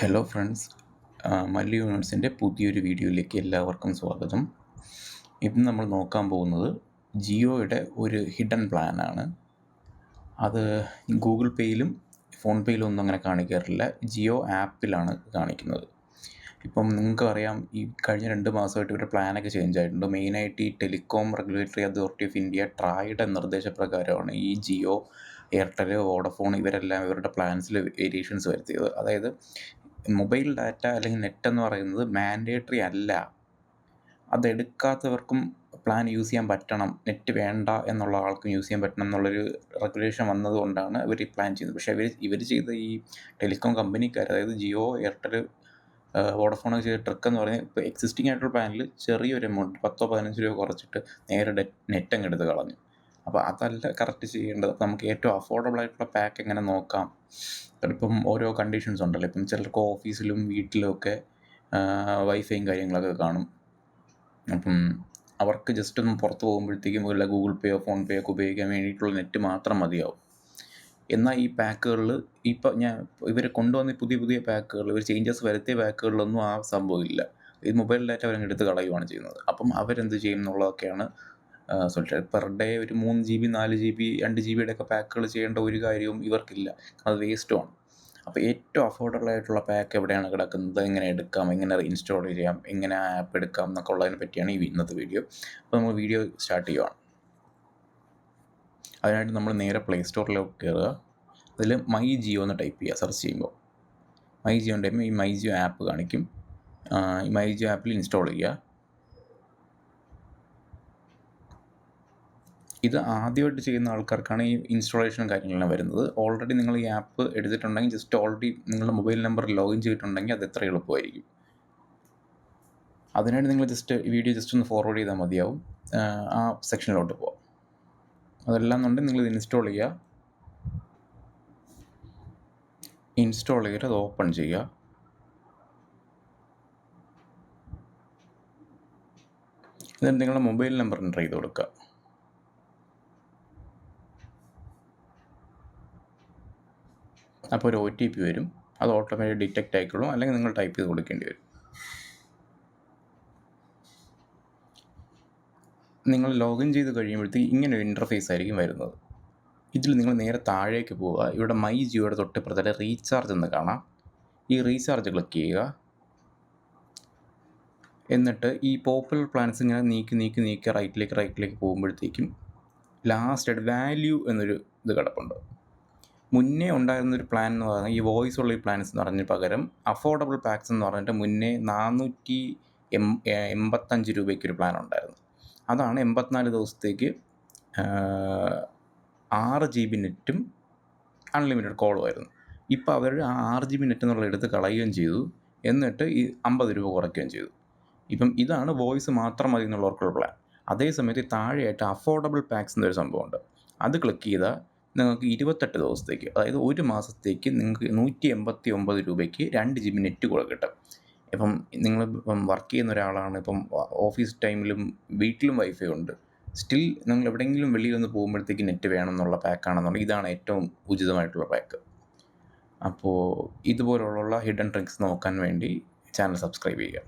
Hello friends Mallu യൂണിവേഴ്സിന്റെ പുതിയൊരു വീഡിയോയിലേക്ക് എല്ലാവർക്കും സ്വാഗതം. ഇന്ന് നമ്മൾ നോക്കാൻ പോകുന്നത് ജിയോയുടെ ഒരു ഹിഡൻ പ്ലാനാണ് അത് ഗൂഗിൾ പേയിലും ഫോൺ പേയിലും ഒന്നും അങ്ങനെ കാണിക്കാറില്ല. ജിയോ ആപ്പിലാണ് കാണിക്കുന്നത്. ഇപ്പം നിങ്ങൾക്ക് അറിയാം ഈ കഴിഞ്ഞ രണ്ട് മാസമായിട്ട് ഇവരുടെ പ്ലാനൊക്കെ ചേഞ്ച് ആയിട്ടുണ്ട്. മെയിനായിട്ട് ഈ telecom regulatory authority of India ട്രായുടെ നിർദ്ദേശപ്രകാരമാണ് ഈ ജിയോ എയർടെൽ വോഡഫോൺ ഇവരെല്ലാം ഇവരുടെ പ്ലാൻസിൽ വേരിയേഷൻസ് വരുത്തിയത്. അതായത് മൊബൈൽ ഡാറ്റ അല്ലെങ്കിൽ നെറ്റ് എന്ന് പറയുന്നത് മാൻഡേറ്ററി അല്ല. അതെടുക്കാത്തവർക്കും പ്ലാൻ യൂസ് ചെയ്യാൻ പറ്റണം. നെറ്റ് വേണ്ട എന്നുള്ള ആൾക്കും യൂസ് ചെയ്യാൻ പറ്റണം എന്നുള്ളൊരു റെഗുലേഷൻ വന്നതുകൊണ്ടാണ് ഇവർ ഈ പ്ലാൻ ചെയ്യുന്നത്. പക്ഷേ ഇവർ ഇവർ ചെയ്ത ഈ ടെലികോം കമ്പനിക്കാർ അതായത് ജിയോ എയർടെൽ വോഡഫോണൊക്കെ ചെയ്ത ട്രിക്ക് എന്ന് പറഞ്ഞാൽ ഇപ്പോൾ എക്സിസ്റ്റിംഗ് ആയിട്ടുള്ള പ്ലാനിൽ ചെറിയൊരു എമൗണ്ട് പത്തോ പതിനഞ്ച് രൂപ കുറച്ചിട്ട് നേരെ നെറ്റ് അങ്ങ് എടുത്ത് കളഞ്ഞു. അപ്പോൾ അതല്ല കറക്റ്റ് ചെയ്യേണ്ടത്. അപ്പോൾ നമുക്ക് ഏറ്റവും അഫോർഡബിൾ ആയിട്ടുള്ള പാക്ക് എങ്ങനെ നോക്കാം? ഇപ്പം ഓരോ കണ്ടീഷൻസ് ഉണ്ടല്ലോ. ഇപ്പം ചിലർക്ക് ഓഫീസിലും വീട്ടിലും ഒക്കെ വൈഫൈയും കാര്യങ്ങളൊക്കെ കാണും. അപ്പം അവർക്ക് ജസ്റ്റ് ഒന്ന് പുറത്ത് പോകുമ്പോഴത്തേക്കും വല്ല ഗൂഗിൾ പേയോ ഫോൺ പേയോ ഒക്കെ ഉപയോഗിക്കാൻ വേണ്ടിയിട്ടുള്ള നെറ്റ് മാത്രം മതിയാവും. എന്നാൽ ഈ പാക്കുകളിൽ ഇപ്പം ഞാൻ ഇവർ കൊണ്ടുവന്ന പുതിയ പുതിയ പാക്കുകൾ ഇവർ ചേഞ്ചസ് വരുത്തിയ പാക്കുകളിലൊന്നും ആ സംഭവമില്ല ഈ മൊബൈൽ ഡാറ്റ അവരങ്ങ് എടുത്ത് കളയുകയാണ് ചെയ്യുന്നത്. അപ്പം അവരെന്ത് ചെയ്യും എന്നുള്ളതൊക്കെയാണ് സൊല്യൂഷൻ പെർ ഡേ ഒരു മൂന്ന് ജി ബി നാല് ജി ബി രണ്ട് ജി ബിയുടെ ഒക്കെ പാക്കുകൾ ചെയ്യേണ്ട ഒരു കാര്യവും ഇവർക്കില്ല. അത് വേസ്റ്റുമാണ് അപ്പോൾ ഏറ്റവും അഫോർഡബിൾ ആയിട്ടുള്ള പാക്ക് എവിടെയാണ് കിടക്കുന്നത്? എങ്ങനെ എടുക്കാം? എങ്ങനെ ഇൻസ്റ്റാൾ ചെയ്യാം? എങ്ങനെ ആപ്പ് എടുക്കാം? എന്നൊക്കെ ഉള്ളതിനെ പറ്റിയാണ് ഈ ഇന്നത്തെ വീഡിയോ അപ്പോൾ നമ്മൾ വീഡിയോ സ്റ്റാർട്ട് ചെയ്യുവാണ്. അതിനായിട്ട് നമ്മൾ നേരെ പ്ലേ സ്റ്റോറിലേക്ക് കയറുക. അതിൽ മൈ ജിയോ എന്ന് ടൈപ്പ് ചെയ്യുക സെർച്ച് ചെയ്യുമ്പോൾ. മൈ ജിയോ ടൈപ്പ് ഈ മൈ ജിയോ ആപ്പ് കാണിക്കും. ഈ മൈ ജിയോ ആപ്പിൽ ഇൻസ്റ്റാൾ ചെയ്യുക. ഇത് ആദ്യമായിട്ട് ചെയ്യുന്ന ആൾക്കാർക്കാണ് ഈ ഇൻസ്റ്റാളേഷനും കാര്യങ്ങളെല്ലാം വരുന്നത്. ഓൾറെഡി നിങ്ങൾ ഈ ആപ്പ് എടുത്തിട്ടുണ്ടെങ്കിൽ ജസ്റ്റ് ഓൾറെഡി നിങ്ങളുടെ മൊബൈൽ നമ്പർ ലോഗിൻ ചെയ്തിട്ടുണ്ടെങ്കിൽ അത് എത്ര എളുപ്പമായിരിക്കും. അതിനായിട്ട് നിങ്ങൾ ജസ്റ്റ് വീഡിയോ ജസ്റ്റ് ഒന്ന് ഫോർവേഡ് ചെയ്താൽ മതിയാവും. ആ സെക്ഷനിലോട്ട് പോവാം. അതെല്ലാം നിങ്ങൾ ഇത് ഇൻസ്റ്റാൾ ചെയ്യുക. ഇൻസ്റ്റാൾ ചെയ്തിട്ട് അത് ഓപ്പൺ ചെയ്യുക. എന്നിട്ട് നിങ്ങളുടെ മൊബൈൽ നമ്പർ എന്റർ ചെയ്ത് കൊടുക്കുക. അപ്പോൾ ഒരു ഒ ടി പി വരും. അത് ഓട്ടോമാറ്റിക് ഡിറ്റക്റ്റ് ആയിക്കോളും അല്ലെങ്കിൽ നിങ്ങൾ ടൈപ്പ് ചെയ്ത് കൊടുക്കേണ്ടി വരും. നിങ്ങൾ ലോഗിൻ ചെയ്ത് കഴിയുമ്പോഴത്തേക്ക് ഇങ്ങനെ ഒരു ഇന്റർഫേസ് ആയിരിക്കും വരുന്നത്. ഇതിൽ നിങ്ങൾ നേരെ താഴേക്ക് പോവുക. ഇവിടെ മൈ ജിയോയുടെ തൊട്ടിപ്പുറത്തെ റീചാർജ് എന്ന് കാണാം. ഈ റീചാർജ് ക്ലിക്ക് ചെയ്യുക. എന്നിട്ട് ഈ പോപ്പുലർ പ്ലാൻസ് ഇങ്ങനെ നീക്കി നീക്കി നീക്കി റൈറ്റിലേക്ക് റൈറ്റിലേക്ക് പോകുമ്പോഴത്തേക്കും ലാസ്റ്റ് വാല്യൂ എന്നൊരു ഇത് കിടപ്പുണ്ട്. മുന്നേ ഉണ്ടായിരുന്നൊരു പ്ലാൻ എന്ന് പറയുന്നത് ഈ വോയിസ് ഉള്ള ഈ പ്ലാൻസ് എന്ന് പറഞ്ഞ പകരം അഫോർഡബിൾ പാക്സ് എന്ന് പറഞ്ഞിട്ട് മുന്നേ നാനൂറ്റി എം എൺപത്തഞ്ച് രൂപയ്ക്കൊരു പ്ലാൻ ഉണ്ടായിരുന്നു. അതാണ് എൺപത്തിനാല് ദിവസത്തേക്ക് ആറ് ജി ബി നെറ്റും അൺലിമിറ്റഡ് കോളുമായിരുന്നു ഇപ്പോൾ അവർ ആ ആറ് ജി ബി നെറ്റ് എന്നുള്ള എടുത്ത് കളയുകയും ചെയ്തു. എന്നിട്ട് ഈ അമ്പത് രൂപ കുറയ്ക്കുകയും ചെയ്തു. ഇപ്പം ഇതാണ് വോയിസ് മാത്രം മതി എന്നുള്ളവർക്കുള്ള പ്ലാൻ അതേസമയത്ത് താഴെയായിട്ട് അഫോർഡബിൾ പാക്സ് എന്നൊരു സംഭവമുണ്ട്. അത് ക്ലിക്ക് ചെയ്താൽ നിങ്ങൾക്ക് ഇരുപത്തെട്ട് ദിവസത്തേക്ക് അതായത് ഒരു മാസത്തേക്ക് നിങ്ങൾക്ക് നൂറ്റി എൺപത്തി ഒമ്പത് രൂപയ്ക്ക് രണ്ട് ജി ബി നെറ്റ് കൂടെ കിട്ടും. ഇപ്പം നിങ്ങൾ ഇപ്പം വർക്ക് ചെയ്യുന്ന ഒരാളാണ് ഇപ്പം ഓഫീസ് ടൈമിലും വീട്ടിലും വൈഫൈ ഉണ്ട്. സ്റ്റിൽ നിങ്ങൾ എവിടെയെങ്കിലും വെളിയിൽ നിന്ന് പോകുമ്പോഴത്തേക്ക് നെറ്റ് വേണം എന്നുള്ള പാക്കാണെന്നുണ്ടെങ്കിൽ ഇതാണ് ഏറ്റവും ഉചിതമായിട്ടുള്ള പാക്ക്. അപ്പോൾ ഇതുപോലുള്ള ഹിഡൻ ട്രിക്സ് നോക്കാൻ വേണ്ടി ചാനൽ സബ്സ്ക്രൈബ് ചെയ്യുക.